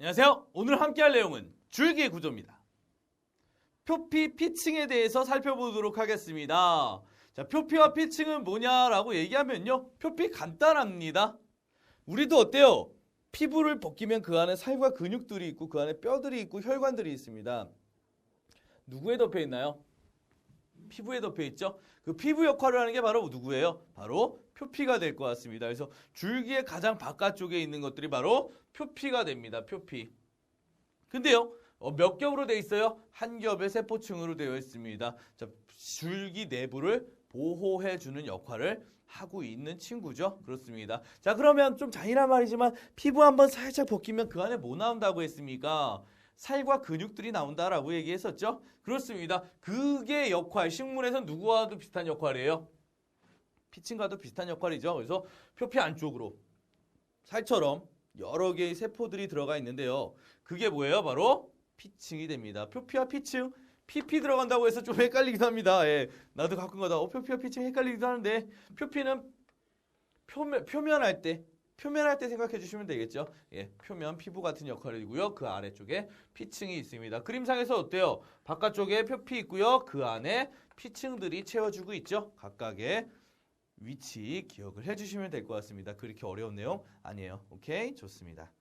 안녕하세요. 오늘 함께할 내용은 줄기의 구조입니다. 표피 피칭에 대해서 살펴보도록 하겠습니다. 자, 표피와 피칭은 뭐냐라고 얘기하면요. 표피 간단합니다. 우리도 어때요? 피부를 벗기면 그 안에 살과 근육들이 있고 그 안에 뼈들이 있고 혈관들이 있습니다. 누구에 덮여 있나요? 피부에 덮여 있죠. 그 피부 역할을 하는 게 바로 누구예요? 바로 표피가 될 것 같습니다. 그래서 줄기의 가장 바깥쪽에 있는 것들이 바로 표피가 됩니다. 표피. 근데요, 어, 몇 겹으로 되어 있어요? 한 겹의 세포층으로 되어 있습니다. 자, 줄기 내부를 보호해주는 역할을 하고 있는 친구죠. 그렇습니다. 자, 그러면 좀 잔인한 말이지만 피부 한번 살짝 벗기면 그 안에 뭐 나온다고 했습니까? 살과 근육들이 나온다라고 얘기했었죠. 그렇습니다. 그게 역할, 식물에서 누구와도 비슷한 역할이에요. 피층과도 비슷한 역할이죠. 그래서 표피 안쪽으로 살처럼 여러 개의 세포들이 들어가 있는데요. 그게 뭐예요? 바로 피층이 됩니다. 표피와 피층, PP 들어간다고 해서 좀 헷갈리기도 합니다. 예, 나도 가끔가다 어, 표피와 피층 헷갈리기도 하는데 표피는 표면, 표면할 때 표면할 때 생각해 주시면 되겠죠. 예, 표면 피부 같은 역할이고요. 그 아래쪽에 피층이 있습니다. 그림상에서 어때요? 바깥쪽에 표피 있고요. 그 안에 피층들이 채워주고 있죠. 각각의 위치 기억을 해주시면 될 것 같습니다. 그렇게 어려운 내용 아니에요. 오케이, 좋습니다.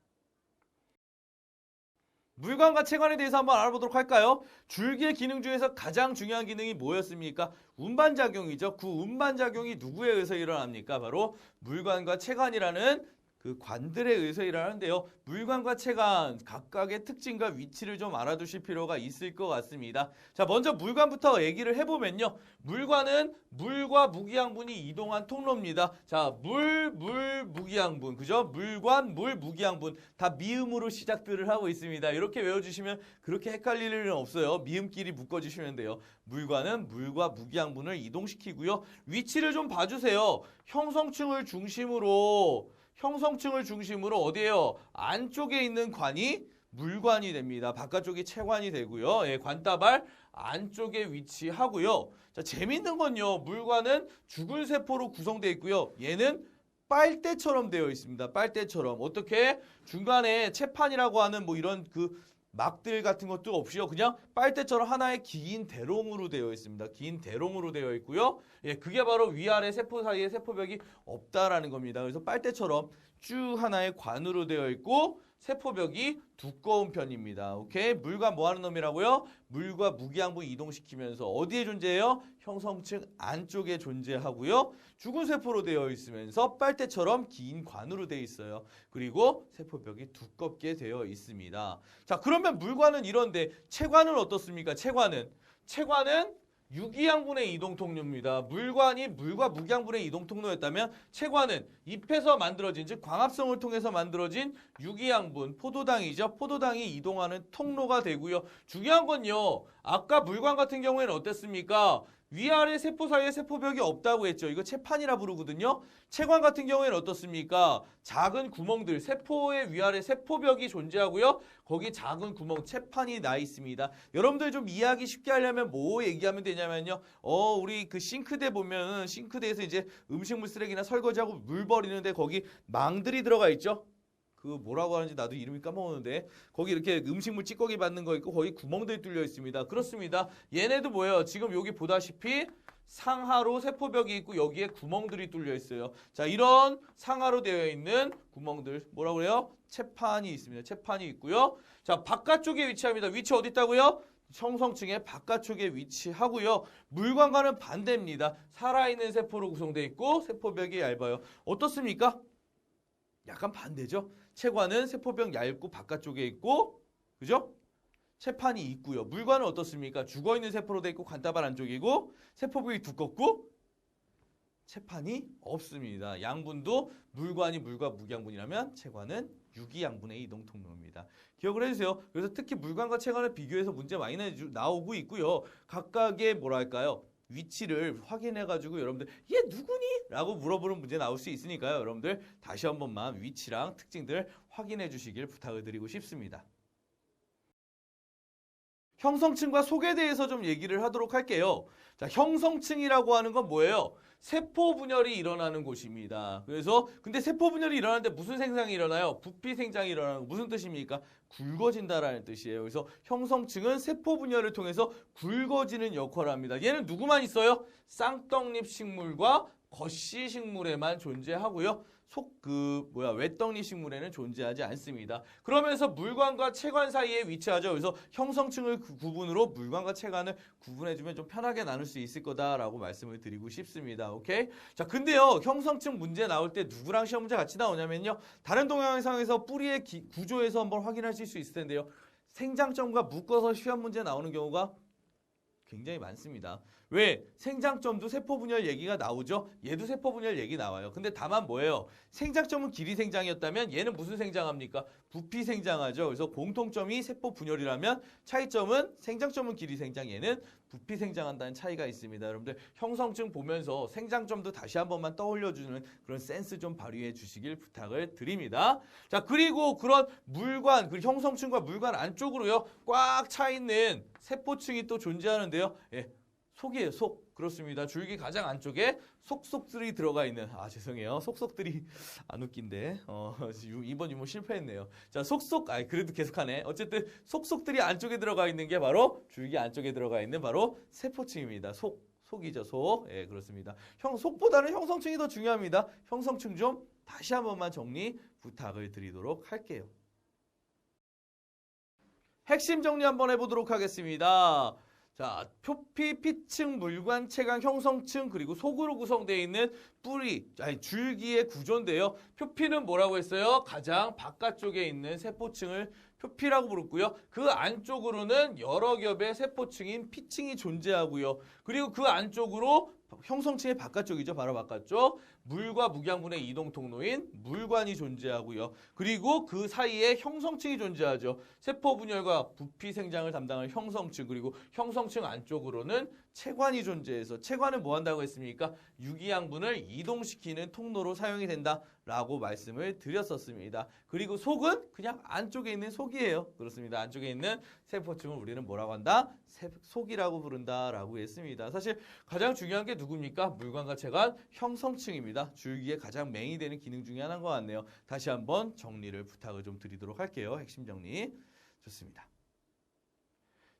물관과 체관에 대해서 한번 알아보도록 할까요? 줄기의 기능 중에서 가장 중요한 기능이 뭐였습니까? 운반작용이죠. 그 운반작용이 누구에 의해서 일어납니까? 바로 물관과 체관이라는 그 관들에 의해서 일어나는데요. 물관과 체관 각각의 특징과 위치를 좀 알아두실 필요가 있을 것 같습니다. 자, 먼저 물관부터 얘기를 해보면요. 물관은 물과 무기양분이 이동한 통로입니다. 자, 물, 물, 무기양분. 그죠? 물관, 물, 무기양분. 다 미음으로 시작들을 하고 있습니다. 이렇게 외워주시면 그렇게 헷갈릴 일은 없어요. 미음끼리 묶어주시면 돼요. 물관은 물과 무기양분을 이동시키고요. 위치를 좀 봐주세요. 형성층을 중심으로 형성층을 중심으로 어디에요? 안쪽에 있는 관이 물관이 됩니다. 바깥쪽이 체관이 되고요. 예, 관다발 안쪽에 위치하고요. 자, 재밌는 건요. 물관은 죽은 세포로 구성되어 있고요. 얘는 빨대처럼 되어 있습니다. 빨대처럼. 어떻게? 중간에 채판이라고 하는 뭐 이런 그 막들 같은 것도 없이요. 그냥 빨대처럼 하나의 긴 대롱으로 되어 있습니다. 긴 대롱으로 되어 있고요. 예, 그게 바로 위아래 세포 사이에 세포벽이 없다라는 겁니다. 그래서 빨대처럼 쭉 하나의 관으로 되어 있고 세포벽이 두꺼운 편입니다. 오케이? 물과 뭐 하는 놈이라고요? 물과 무기양분 이동시키면서 어디에 존재해요? 형성층 안쪽에 존재하고요. 죽은 세포로 되어 있으면서 빨대처럼 긴 관으로 되어 있어요. 그리고 세포벽이 두껍게 되어 있습니다. 자, 그러면 물관은 이런데 체관은 어떻습니까? 체관은 체관은 유기양분의 이동 통로입니다. 물관이 물과 무기양분의 이동 통로였다면 체관은 잎에서 만들어진 즉 광합성을 통해서 만들어진 유기양분 포도당이죠. 포도당이 이동하는 통로가 되고요. 중요한 건요. 아까 물관 같은 경우에는 어땠습니까? 위아래 세포 사이에 세포벽이 없다고 했죠. 이거 체판이라 부르거든요. 체관 같은 경우에는 어떻습니까? 작은 구멍들, 세포의 위아래 세포벽이 존재하고요. 거기 작은 구멍, 체판이 나 있습니다. 여러분들 좀 이해하기 쉽게 하려면 뭐 얘기하면 되냐면요. 어, 우리 그 싱크대 보면 싱크대에서 이제 음식물 쓰레기나 설거지하고 물 버리는데 거기 망들이 들어가 있죠. 그 뭐라고 하는지 나도 이름이 까먹었는데 거기 이렇게 음식물 찌꺼기 받는 거 있고 거기 구멍들이 뚫려 있습니다. 그렇습니다. 얘네도 뭐예요? 지금 여기 보다시피 상하로 세포벽이 있고 여기에 구멍들이 뚫려 있어요. 자, 이런 상하로 되어 있는 구멍들 뭐라고 그래요? 채판이 있습니다. 채판이 있고요. 자, 바깥쪽에 위치합니다. 위치 어디 있다고요? 형성층의 바깥쪽에 위치하고요. 물관과는 반대입니다. 살아있는 세포로 구성되어 있고 세포벽이 얇아요. 어떻습니까? 약간 반대죠. 체관은 세포벽 얇고 바깥쪽에 있고 그죠? 체판이 있고요. 물관은 어떻습니까? 죽어있는 세포로 돼 있고 관다발 안쪽이고 세포벽이 두껍고 체판이 없습니다. 양분도 물관이 물과 무기양분이라면 체관은 유기양분의 이동 통로입니다. 기억을 해주세요. 그래서 특히 물관과 체관을 비교해서 문제 많이 나오고 있고요. 각각의 뭐랄까요? 위치를 확인해 가지고 여러분들 얘 누구니? 라고 물어보는 문제 나올 수 있으니까요. 여러분들 다시 한 번만 위치랑 특징들 확인해 주시길 부탁을 드리고 싶습니다. 형성층과 속에 대해서 좀 얘기를 하도록 할게요. 자, 형성층이라고 하는 건 뭐예요? 세포 분열이 일어나는 곳입니다. 그래서 근데 세포 분열이 일어나는데 무슨 생장이 일어나요? 부피 생장이 일어나는 거 무슨 뜻입니까? 굵어진다라는 뜻이에요. 그래서 형성층은 세포 분열을 통해서 굵어지는 역할을 합니다. 얘는 누구만 있어요? 쌍떡잎 식물과 겉씨 식물에만 존재하고요. 속 그 뭐야 외떡잎 식물에는 존재하지 않습니다. 그러면서 물관과 체관 사이에 위치하죠. 그래서 형성층을 그 구분으로 물관과 체관을 구분해주면 좀 편하게 나눌 수 있을 거다라고 말씀을 드리고 싶습니다. 오케이? 자, 근데요 형성층 문제 나올 때 누구랑 시험 문제 같이 나오냐면요 다른 동영상에서 뿌리의 기- 구조에서 한번 확인하실 수 있을 텐데요 생장점과 묶어서 시험 문제 나오는 경우가 굉장히 많습니다. 왜? 생장점도 세포 분열 얘기가 나오죠? 얘도 세포 분열 얘기 나와요. 근데 다만 뭐예요? 생장점은 길이 생장이었다면 얘는 무슨 생장합니까? 부피 생장하죠. 그래서 공통점이 세포 분열이라면 차이점은 생장점은 길이 생장, 얘는 부피 생장한다는 차이가 있습니다. 여러분들 형성증 보면서 생장점도 다시 한 번만 떠올려주는 그런 센스 좀 발휘해 주시길 부탁을 드립니다. 자 그리고 그런 물관, 그 형성층과 물관 안쪽으로요 꽉 차 있는 세포층이 또 존재하는데요. 예, 속이에요, 속. 그렇습니다. 줄기 가장 안쪽에 속속들이 들어가 있는. 아 죄송해요. 속속들이 안 웃긴데. 어 유- 이번 유모 실패했네요. 자 속속. 아 그래도 계속하네. 어쨌든 속속들이 안쪽에 들어가 있는 게 바로 줄기 안쪽에 들어가 있는 바로 세포층입니다. 속. 속이죠. 속 예 그렇습니다. 형 속보다는 형성층이 더 중요합니다. 형성층 좀 다시 한 번만 정리 부탁을 드리도록 할게요. 핵심 정리 한번 해보도록 하겠습니다. 자, 표피, 피층, 물관, 체관, 형성층 그리고 속으로 구성되어 있는 뿌리, 아니 줄기의 구조인데요. 표피는 뭐라고 했어요? 가장 바깥쪽에 있는 세포층을 표피라고 부르고요. 그 안쪽으로는 여러 겹의 세포층인 피층이 존재하고요. 그리고 그 안쪽으로 형성층의 바깥쪽이죠. 바로 바깥쪽. 물과 무경분의 이동 통로인 물관이 존재하고요. 그리고 그 사이에 형성층이 존재하죠. 세포 분열과 부피 생장을 담당하는 형성층 그리고 형성층 안쪽으로는 체관이 존재해서 체관은 뭐 한다고 했습니까? 유기양분을 이동시키는 통로로 사용이 된다라고 말씀을 드렸었습니다. 그리고 속은 그냥 안쪽에 있는 속이에요. 그렇습니다. 안쪽에 있는 세포층을 우리는 뭐라고 한다? 세- 속이라고 부른다라고 했습니다. 사실 가장 중요한 게 누굽니까? 물관과 체관 형성층입니다. 줄기의 가장 메인이 되는 기능 중에 하나인 것 같네요. 다시 한번 정리를 부탁을 좀 드리도록 할게요. 핵심 정리. 좋습니다.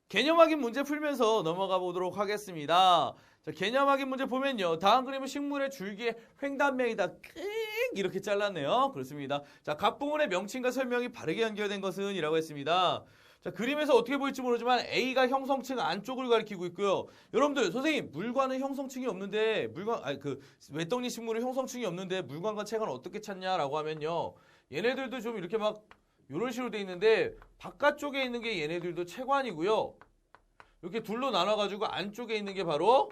개념 확인 문제 풀면서 넘어가 보도록 하겠습니다. 자, 개념 확인 문제 보면요. 다음 그림은 식물의 줄기의 횡단면이다. 끽 이렇게 잘랐네요. 그렇습니다. 자, 각 부분의 명칭과 설명이 바르게 연결된 것은 이라고 했습니다. 자, 그림에서 어떻게 보일지 모르지만 A가 형성층 안쪽을 가리키고 있고요. 여러분들, 선생님, 물관은 형성층이 없는데, 물관, 아니, 그, 외떡잎 식물은 형성층이 없는데, 물관과 체관을 어떻게 찾냐라고 하면요. 얘네들도 좀 이렇게 막, 이런 식으로 돼 있는데, 바깥쪽에 있는 게 얘네들도 체관이고요. 이렇게 둘로 나눠가지고 안쪽에 있는 게 바로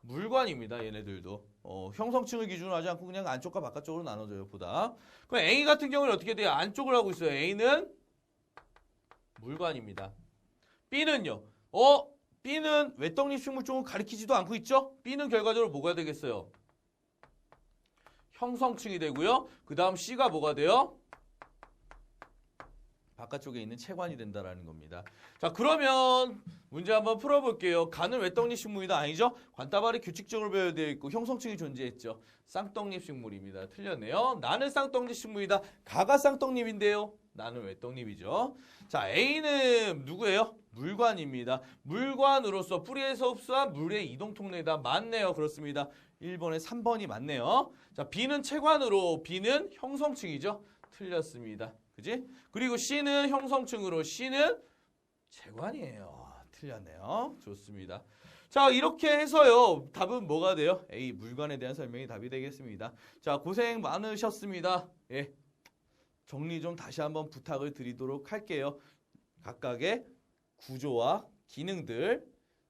물관입니다. 얘네들도. 어, 형성층을 기준으로 하지 않고 그냥 안쪽과 바깥쪽으로 나눠져요. 보다. 그럼 A 같은 경우는 어떻게 돼요? 안쪽을 하고 있어요. A는 물관입니다. B는요. 어? B는 외떡잎 식물 쪽을 가리키지도 않고 있죠? B는 결과적으로 뭐가 되겠어요? 형성층이 되고요. 그 다음 C가 뭐가 돼요? 바깥쪽에 있는 체관이 된다라는 겁니다. 자, 그러면 문제 한번 풀어볼게요. 간은 외떡잎 식물이다 아니죠? 관따발이 규칙적으로 배열되어 있고 형성층이 존재했죠. 쌍떡잎 식물입니다. 틀렸네요. 나는 쌍떡잎 식물이다. 가가 쌍떡잎인데요. 나는 외떡잎이죠. 자, A는 누구예요? 물관입니다. 물관으로서 뿌리에서 흡수한 물의 이동 통로이다. 맞네요. 그렇습니다. 1번에 3번이 맞네요. 자, B는 체관으로 B는 형성층이죠. 틀렸습니다. 그지? 그리고 C는 형성층으로 C는 체관이에요. 틀렸네요. 좋습니다. 자, 이렇게 해서요. 답은 뭐가 돼요? A, 물관에 대한 설명이 답이 되겠습니다. 자, 고생 많으셨습니다. 예. 정리 좀 다시 한번 부탁을 드리도록 할게요. 각각의 구조와 기능들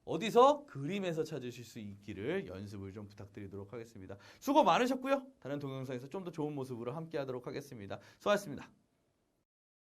어디서 그림에서 찾으실 수 있기를 연습을 좀 부탁드리도록 하겠습니다. 수고 많으셨고요. 다른 동영상에서 좀 더 좋은 모습으로 함께 하도록 하겠습니다. 수고하셨습니다.